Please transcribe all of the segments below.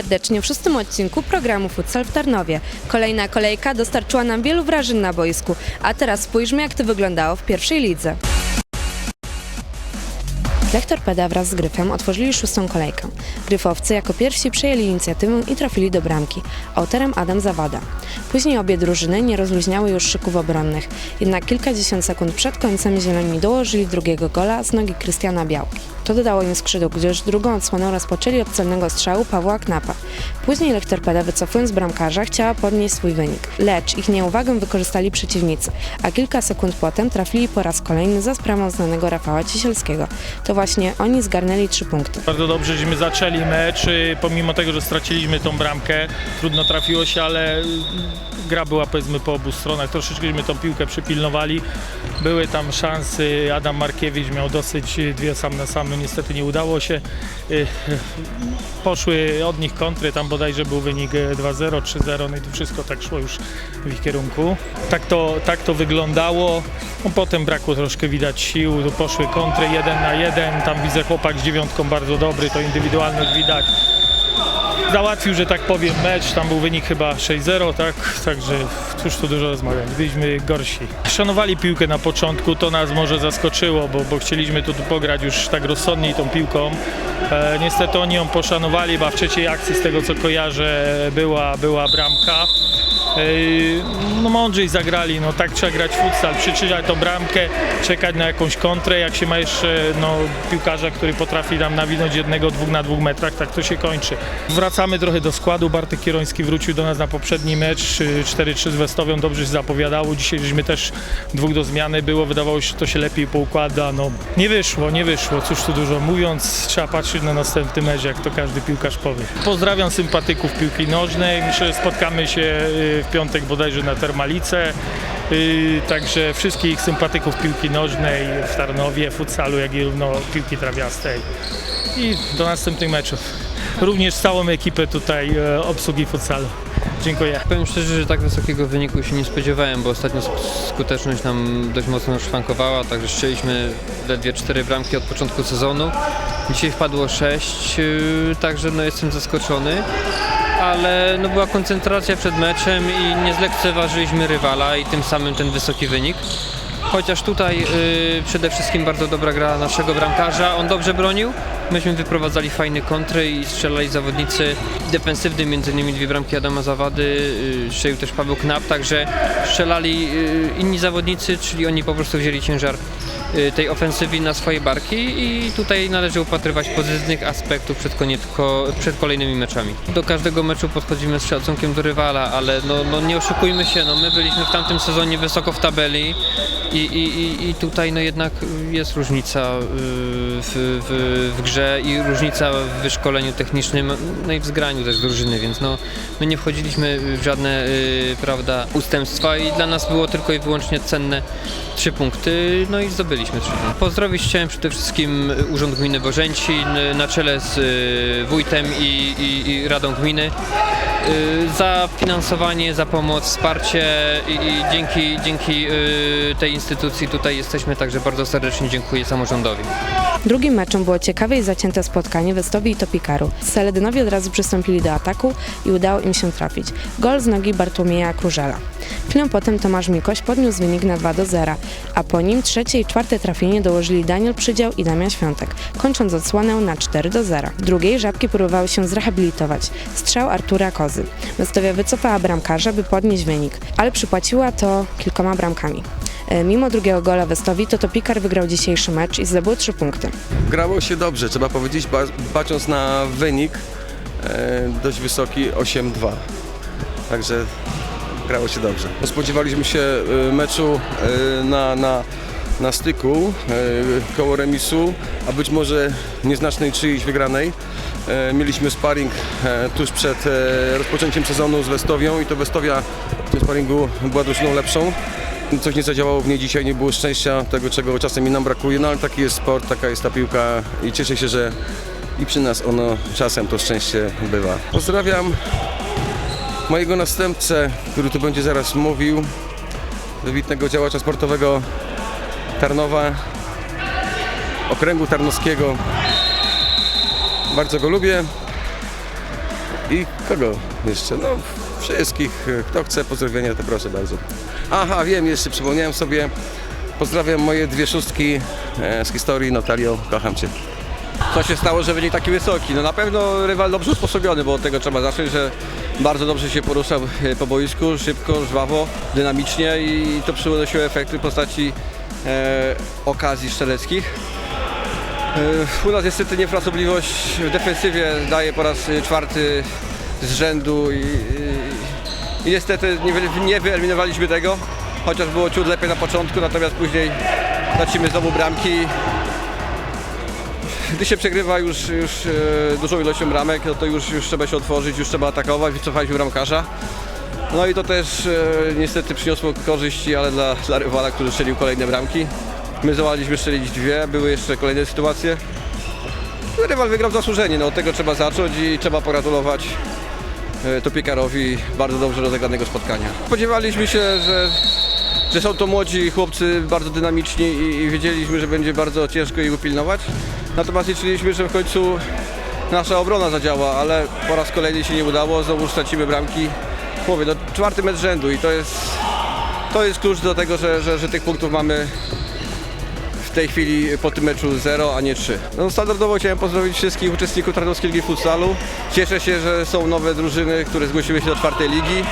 serdecznie w szóstym odcinku programu Futsal w Tarnowie. Kolejna kolejka dostarczyła nam wielu wrażeń na boisku, a teraz spójrzmy jak to wyglądało w pierwszej lidze. Torpeda wraz z Gryfem otworzyli szóstą kolejkę. Gryfowcy jako pierwsi przejęli inicjatywę i trafili do bramki. Autorem Adam Zawada. Później obie drużyny nie rozluźniały już szyków obronnych. Jednak kilkadziesiąt sekund przed końcem zieloni dołożyli drugiego gola z nogi Krystiana Białki. To dodało im skrzydeł, gdyż drugą odsłonę rozpoczęli od celnego strzału Pawła Knapa. Później Lech Torpeda wycofując bramkarza chciała podnieść swój wynik, lecz ich nieuwagę wykorzystali przeciwnicy, a kilka sekund potem trafili po raz kolejny za sprawą znanego Rafała Ciesielskiego. To właśnie oni zgarnęli trzy punkty. Bardzo dobrze, żeśmy zaczęli mecz, pomimo tego, że straciliśmy tą bramkę, trudno trafiło się, ale gra była powiedzmy po obu stronach, troszeczkęśmy tą piłkę przypilnowali, były tam szanse, Adam Markiewicz miał dosyć dwie sam na sam, niestety nie udało się, Y, y, poszły od nich kontry, tam bodajże był wynik y, 2-0, 3-0, no i to wszystko tak szło już w ich kierunku. Tak to, tak to wyglądało, no, potem brakło troszkę widać sił, tu poszły kontry jeden na jeden, tam widzę chłopak z dziewiątką bardzo dobry, to indywidualność widać. Załatwił, że tak powiem, mecz, tam był wynik chyba 6-0, tak? Także cóż tu dużo rozmawiać, byliśmy gorsi. Szanowali piłkę na początku, to nas może zaskoczyło, bo, bo chcieliśmy tu pograć już tak rozsądniej tą piłką. E, niestety oni ją poszanowali, bo w trzeciej akcji z tego co kojarzę była, była bramka. No mądrzej zagrali, no tak trzeba grać futsal, przyczyniać tą bramkę, czekać na jakąś kontrę, jak się ma jeszcze no, piłkarza, który potrafi nam nawinąć jednego, dwóch na dwóch metrach, tak to się kończy. Wracamy trochę do składu, Bartek Kieroński wrócił do nas na poprzedni mecz, y, 4-3 z Westowią, dobrze się zapowiadało, dzisiaj żeśmy też dwóch do zmiany było, wydawało się, że to się lepiej poukłada, no nie wyszło, nie wyszło, cóż tu dużo mówiąc, trzeba patrzeć na następny mecz, jak to każdy piłkarz powie. Pozdrawiam sympatyków piłki nożnej, myślę, że spotkamy się y, w piątek bodajże na Termalice. Yy, Także wszystkich sympatyków piłki nożnej w Tarnowie, futsalu, jak i równo piłki trawiastej. I do następnych meczów. Również całą ekipę tutaj e, obsługi futsalu. Dziękuję. Powiem szczerze, że tak wysokiego wyniku się nie spodziewałem, bo ostatnio sk- skuteczność nam dość mocno szwankowała, także strzeliśmy ledwie 4 bramki od początku sezonu. Dzisiaj wpadło 6, yy, także no jestem zaskoczony, ale no była koncentracja przed meczem i nie zlekceważyliśmy rywala i tym samym ten wysoki wynik. Chociaż tutaj yy, przede wszystkim bardzo dobra gra naszego bramkarza, on dobrze bronił. Myśmy wyprowadzali fajne kontry i strzelali zawodnicy defensywni, między innymi dwie bramki Adama Zawady, yy, strzelił też Paweł Knap, także strzelali yy, inni zawodnicy, czyli oni po prostu wzięli ciężar tej ofensywy na swoje barki i tutaj należy upatrywać pozytywnych aspektów przed, koniec, ko, przed kolejnymi meczami. Do każdego meczu podchodzimy z szacunkiem do rywala, ale no, no nie oszukujmy się, no my byliśmy w tamtym sezonie wysoko w tabeli i, i, i, tutaj no jednak jest różnica yy, w, w, w grze i różnica w wyszkoleniu technicznym, no i w zgraniu też drużyny, więc no my nie wchodziliśmy w żadne yy, prawda, ustępstwa i dla nas było tylko i wyłącznie cenne trzy punkty, no i zdobyliśmy trzy punkty. Pozdrowić chciałem przede wszystkim Urząd Gminy Bożęcin na czele z wójtem i, i, i Radą Gminy za finansowanie, za pomoc, wsparcie i, i dzięki, dzięki yy, tej instytucji tutaj jesteśmy, także bardzo serdecznie dziękuję samorządowi. Drugim meczem było ciekawe i zacięte spotkanie Westowi i Topikaru. Seledynowi od razu przystąpili do ataku i udało im się trafić. Gol z nogi Bartłomieja Krużela. Chwilę potem Tomasz Mikoś podniósł wynik na 2 do 0, a po nim trzecie i czwarte trafienie dołożyli Daniel Przydział i Damian Świątek, kończąc odsłonę na 4 do 0. W drugiej żabki próbowały się zrehabilitować. Strzał Artura Kozy. Westowia wycofała bramkarza, by podnieść wynik, ale przypłaciła to kilkoma bramkami. E, Mimo drugiego gola Westowi, to Topikar wygrał dzisiejszy mecz i zdobył 3 punkty. Grało się dobrze, trzeba powiedzieć, patrząc na wynik e, dość wysoki 8-2. Także grało się dobrze. Spodziewaliśmy się e, meczu na, na, na styku koło remisu, a być może nieznacznej czyjejś wygranej. Mieliśmy sparring tuż przed rozpoczęciem sezonu z Westowią i to Westowia w tym sparingu była drużyną lepszą. Coś nie zadziałało w niej dzisiaj, nie było szczęścia, tego czego czasem mi nam brakuje, no ale taki jest sport, taka jest ta piłka i cieszę się, że i przy nas ono czasem to szczęście bywa. Pozdrawiam mojego następcę, który tu będzie zaraz mówił, wybitnego działacza sportowego Tarnowa, okręgu tarnowskiego. Bardzo go lubię. I kogo jeszcze? No wszystkich, kto chce pozdrowienia, to proszę bardzo. Aha, wiem, jeszcze przypomniałem sobie, pozdrawiam moje dwie szóstki e, z historii, Natalio, kocham Cię. Co się stało, że wynik taki wysoki? No na pewno rywal dobrze usposobiony, bo od tego trzeba zacząć, że bardzo dobrze się poruszał e, po boisku, szybko, żwawo, dynamicznie i to przynosiło efekty w postaci e, okazji strzeleckich. E, u nas niestety niefrasobliwość w defensywie daje po raz e, czwarty z rzędu i, i, niestety nie, nie wyeliminowaliśmy tego, chociaż było ciut lepiej na początku, natomiast później tracimy znowu bramki gdy się przegrywa już, już e, dużą ilością bramek, no to już, już trzeba się otworzyć, już trzeba atakować, wycofaliśmy bramkarza. No i to też e, niestety przyniosło korzyści, ale dla, dla rywala, który strzelił kolejne bramki. My zdołaliśmy strzelić dwie, były jeszcze kolejne sytuacje. Rywal wygrał zasłużenie, no od tego trzeba zacząć i trzeba pogratulować Topiekarowi bardzo dobrze rozegranego spotkania. Spodziewaliśmy się, że, że są to młodzi chłopcy bardzo dynamiczni i, i wiedzieliśmy, że będzie bardzo ciężko ich upilnować. Natomiast liczyliśmy, że w końcu nasza obrona zadziała, ale po raz kolejny się nie udało, znowu stracimy bramki. Mówię, no czwarty mecz rzędu i to jest, to jest klucz do tego, że, że, że tych punktów mamy w tej chwili po tym meczu 0, a nie 3. No, standardowo chciałem pozdrowić wszystkich uczestników Tarnowskiej Ligi Futsalu. Cieszę się, że są nowe drużyny, które zgłosiły się do czwartej ligi.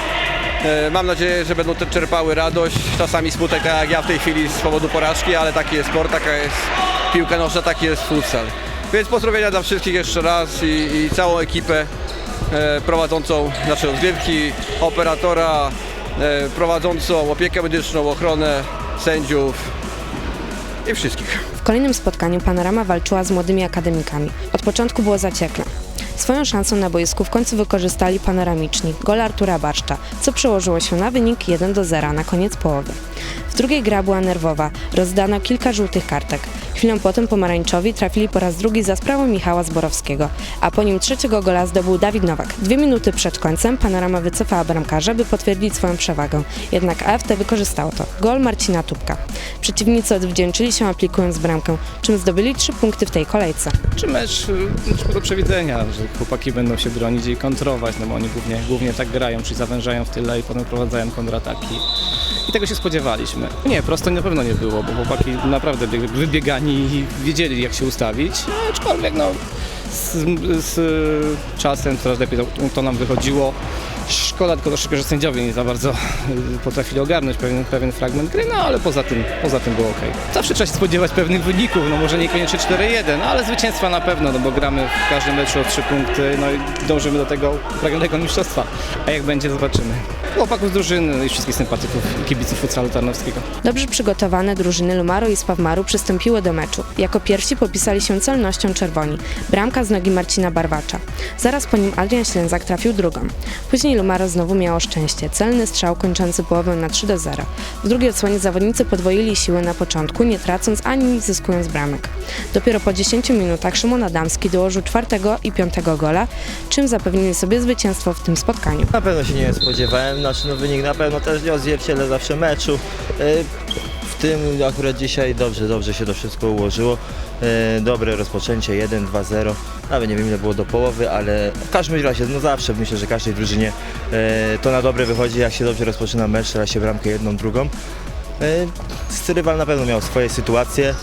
E, Mam nadzieję, że będą te czerpały radość, czasami smutek, tak jak ja w tej chwili z powodu porażki, ale taki jest sport, taka jest piłka nożna, taki jest futsal. Więc pozdrowienia dla wszystkich jeszcze raz i, i całą ekipę e, prowadzącą nasze rozgrywki, operatora, e, prowadzącą opiekę medyczną, ochronę, sędziów i wszystkich. W kolejnym spotkaniu Panorama walczyła z młodymi akademikami. Od początku było zaciekle. Swoją szansą na boisku w końcu wykorzystali panoramiczni, gol Artura Barszcza, co przełożyło się na wynik 1 do 0 na koniec połowy. W drugiej gra była nerwowa, rozdano kilka żółtych kartek. Chwilę potem pomarańczowi trafili po raz drugi za sprawą Michała Zborowskiego, a po nim trzeciego gola zdobył Dawid Nowak. Dwie minuty przed końcem Panorama wycofała bramkarza, by potwierdzić swoją przewagę. Jednak AFT wykorzystało to. Gol Marcina Tubka. Przeciwnicy odwdzięczyli się aplikując bramkę, czym zdobyli trzy punkty w tej kolejce. Czy mecz, y, mecz do przewidzenia, że chłopaki będą się bronić i kontrować, no bo oni głównie, głównie tak grają, czyli zawężają w tyle i potem prowadzają kontrataki. I tego się spodziewaliśmy. Nie, prosto na pewno nie było, bo chłopaki naprawdę bieg- wybiegani i wiedzieli jak się ustawić, aczkolwiek no z, z czasem coraz lepiej to, to nam wychodziło. Szkoda tylko troszeczkę, że sędziowie nie za bardzo y, potrafili ogarnąć pewien, pewien fragment gry, no ale poza tym, poza tym było ok. Zawsze trzeba się spodziewać pewnych wyników, no może niekoniecznie 4-1, ale zwycięstwa na pewno, no bo gramy w każdym meczu o 3 punkty, no i dążymy do tego pragnionego mistrzostwa. A jak będzie, zobaczymy. Chłopaków z drużyny no i wszystkich sympatyków i kibiców futsalu tarnowskiego. Dobrze przygotowane drużyny Lumaru i Spawmaru przystąpiły do meczu. Jako pierwsi popisali się celnością czerwoni. Bramka z nogi Marcina Barwacza. Zaraz po nim Adrian Ślęzak trafił drugą. Później Lumaro znowu miało szczęście. Celny strzał kończący połowę na 3 do 0. W drugiej odsłonie zawodnicy podwoili siły na początku, nie tracąc ani zyskując bramek. Dopiero po 10 minutach Szymon Adamski dołożył czwartego i piątego gola, czym zapewnili sobie zwycięstwo w tym spotkaniu. Na pewno się nie spodziewałem, znaczy no wynik na pewno też nie odzwierciedla zawsze meczu. Y, W tym akurat dzisiaj dobrze, dobrze się to wszystko ułożyło. Y, Dobre rozpoczęcie 1-2-0. Nawet nie wiem ile było do połowy, ale w każdym razie no zawsze myślę, że każdej drużynie y, to na dobre wychodzi, jak się dobrze rozpoczyna mecz, strzela się bramkę jedną, drugą. Rywal na pewno miał swoje sytuacje.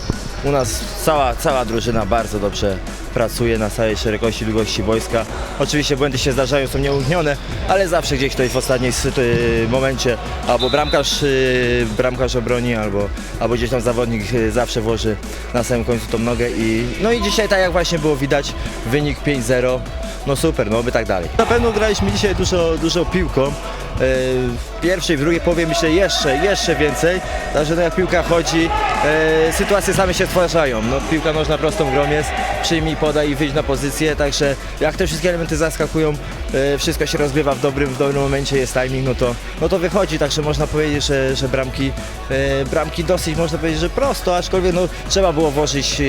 U nas cała, cała drużyna bardzo dobrze pracuje na całej szerokości, długości wojska. Oczywiście błędy się zdarzają, są nieuniknione, ale zawsze gdzieś ktoś w y, momencie albo bramkarz, y, bramkarz obroni, albo, albo gdzieś tam zawodnik y, zawsze włoży na samym końcu tą nogę i no i dzisiaj tak jak właśnie było widać, wynik 5-0, no super, no by tak dalej. Na pewno graliśmy dzisiaj dużo, dużo piłką. W pierwszej, w drugiej połowie myślę jeszcze, jeszcze więcej. Także no jak piłka chodzi, e, sytuacje same się stwarzają. No, piłka nożna prostą grą jest, przyjmij, podaj i wyjdź na pozycję. Także jak te wszystkie elementy zaskakują, e, wszystko się rozgrywa w dobrym, w dobrym momencie, jest timing, no to, no to wychodzi. Także można powiedzieć, że, że bramki, e, bramki dosyć, można powiedzieć, że prosto, aczkolwiek no, trzeba było włożyć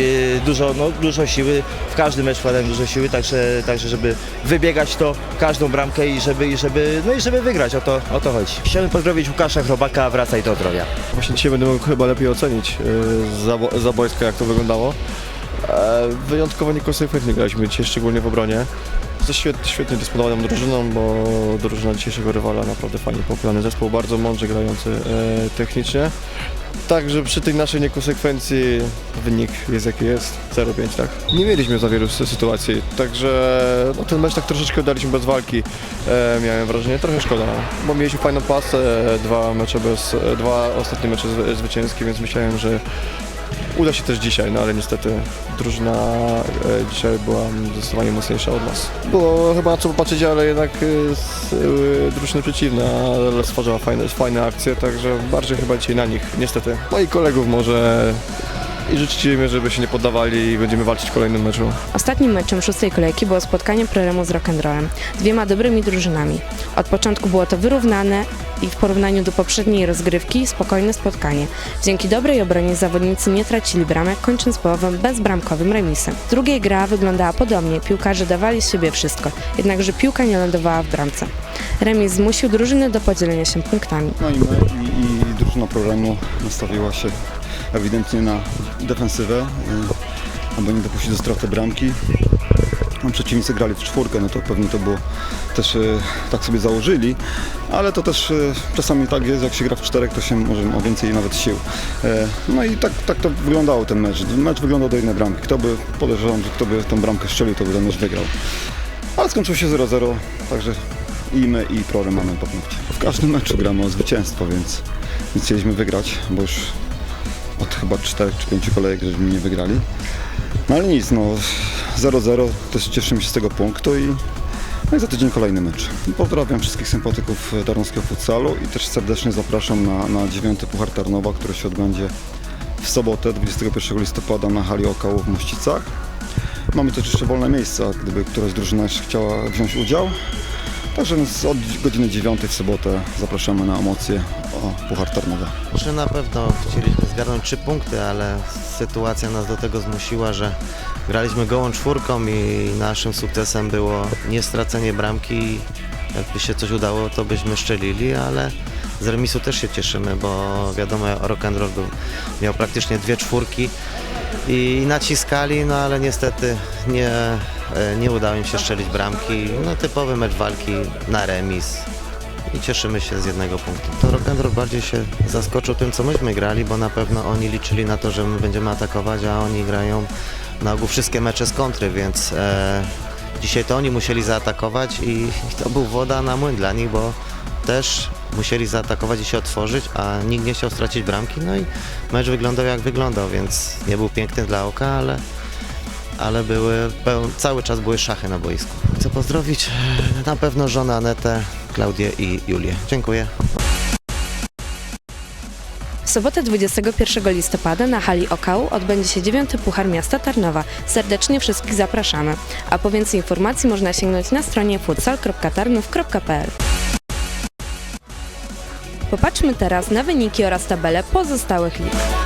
dużo, no, dużo siły. W każdy mecz wkładałem dużo siły, także, także żeby wybiegać to każdą bramkę i żeby, i żeby, no i żeby wygrać, o to, o to chodzi. Chciałbym pozdrowić Łukasza Chrobaka, wracaj do zdrowia. Właśnie dzisiaj będę mógł chyba lepiej ocenić y, za, za boiska, jak to wyglądało. E, wyjątkowo niekonsekwentnie graliśmy dzisiaj, szczególnie w obronie. Ze świetnie, świetnie dysponowaną drużyną, bo drużyna dzisiejszego rywala naprawdę fajnie poukładany zespół, bardzo mądrze grający e, technicznie. Także przy tej naszej niekonsekwencji wynik jest jaki jest, 0-5 tak. Nie mieliśmy za wielu sy- sytuacji, także no, ten mecz tak troszeczkę daliśmy bez walki, e, miałem wrażenie, trochę szkoda, bo mieliśmy fajną pasę, e, dwa mecze bez, e, dwa ostatnie mecze zwy- zwycięskie, więc myślałem, że uda się też dzisiaj, no ale niestety drużyna e, dzisiaj była zdecydowanie mocniejsza od nas. Było chyba na co popatrzeć, ale jednak e, z, e, drużyny fajne, fajne akcje, także bardziej chyba dzisiaj na nich, niestety. Moich kolegów może i życzcie żeby się nie poddawali i będziemy walczyć w kolejnym meczu. Ostatnim meczem szóstej kolejki było spotkanie Proremu z Rock'n'Rollem, dwiema dobrymi drużynami. Od początku było to wyrównane i w porównaniu do poprzedniej rozgrywki spokojne spotkanie. Dzięki dobrej obronie zawodnicy nie tracili bramek, kończąc połowę bezbramkowym remisem. W drugiej gra wyglądała podobnie, piłkarze dawali z siebie wszystko, jednakże piłka nie lądowała w bramce. Remis zmusił drużyny do podzielenia się punktami. No i my i, i drużyna programu nastawiła się ewidentnie na defensywę, y, aby nie dopuścić do straty bramki. No, przeciwnicy grali w czwórkę, no to pewnie to było też y, tak sobie założyli, ale to też y, czasami tak jest, jak się gra w czterech, to się może ma więcej nawet sił. E, No i tak, tak to wyglądał ten mecz. Mecz wyglądał do jednej bramki. Kto by, podejrzewam, że kto by tą bramkę strzelił, to by ten mecz wygrał. Ale skończył się 0-0, także i my i Prorem mamy po punkcie. W każdym meczu gramy o zwycięstwo, więc, więc chcieliśmy wygrać, bo już od chyba 4 czy 5 kolejek, żeśmy nie wygrali. No ale nic, no 0-0, też cieszymy się z tego punktu i, no i za tydzień kolejny mecz. Pozdrawiam wszystkich sympatyków Tarnowskiego Futsalu i też serdecznie zapraszam na, na 9 Puchar Tarnowa, który się odbędzie w sobotę 21 listopada na hali Okału w Mościcach. Mamy też jeszcze wolne miejsca, gdyby któraś drużyna jeszcze chciała wziąć udział. Także od godziny 9 w sobotę zapraszamy na emocje o Puchar Tarnowa. Że na pewno chcieliśmy zgarnąć trzy punkty, ale sytuacja nas do tego zmusiła, że graliśmy gołą czwórką i naszym sukcesem było nie stracenie bramki. Jakby się coś udało, to byśmy szczelili, ale z remisu też się cieszymy, bo wiadomo, Rock'n'Roll był- miał praktycznie dwie czwórki i naciskali, no ale niestety nie, e, nie udało im się szczelić bramki. No typowy mecz walki na remis i cieszymy się z jednego punktu. To Rock'n'Roll bardziej się zaskoczył tym, co myśmy grali, bo na pewno oni liczyli na to, że my będziemy atakować, a oni grają na ogół wszystkie mecze z kontry, więc e, dzisiaj to oni musieli zaatakować i to był woda na młyn dla nich, bo też musieli zaatakować i się otworzyć, a nikt nie chciał stracić bramki, no i mecz wyglądał jak wyglądał, więc nie był piękny dla oka, ale ale były, cały czas były szachy na boisku. Chcę pozdrowić e, na pewno żonę Anetę, Klaudię i Julię. Dziękuję. W sobotę 21 listopada na hali Okał odbędzie się 9 Puchar Miasta Tarnowa. Serdecznie wszystkich zapraszamy. A po więcej informacji można sięgnąć na stronie futsal.tarnów.pl Popatrzmy teraz na wyniki oraz tabelę pozostałych lig.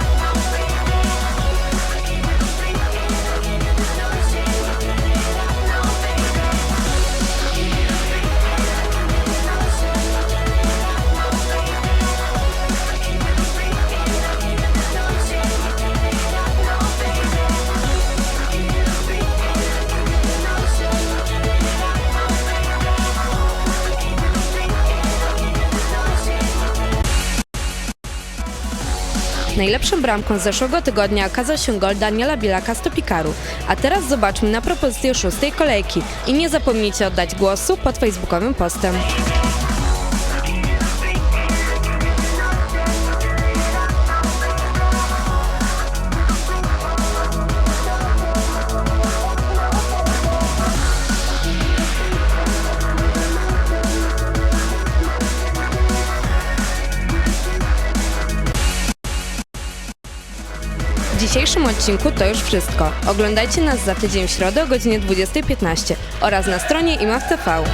Najlepszą bramką zeszłego tygodnia okazał się gol Daniela Bielaka z Topikaru. A teraz zobaczmy na propozycję szóstej kolejki i nie zapomnijcie oddać głosu pod facebookowym postem. Dzisiejszym odcinku to już wszystko. Oglądajcie nas za tydzień w środę o godzinie 20.15 oraz na stronie IMAW TV.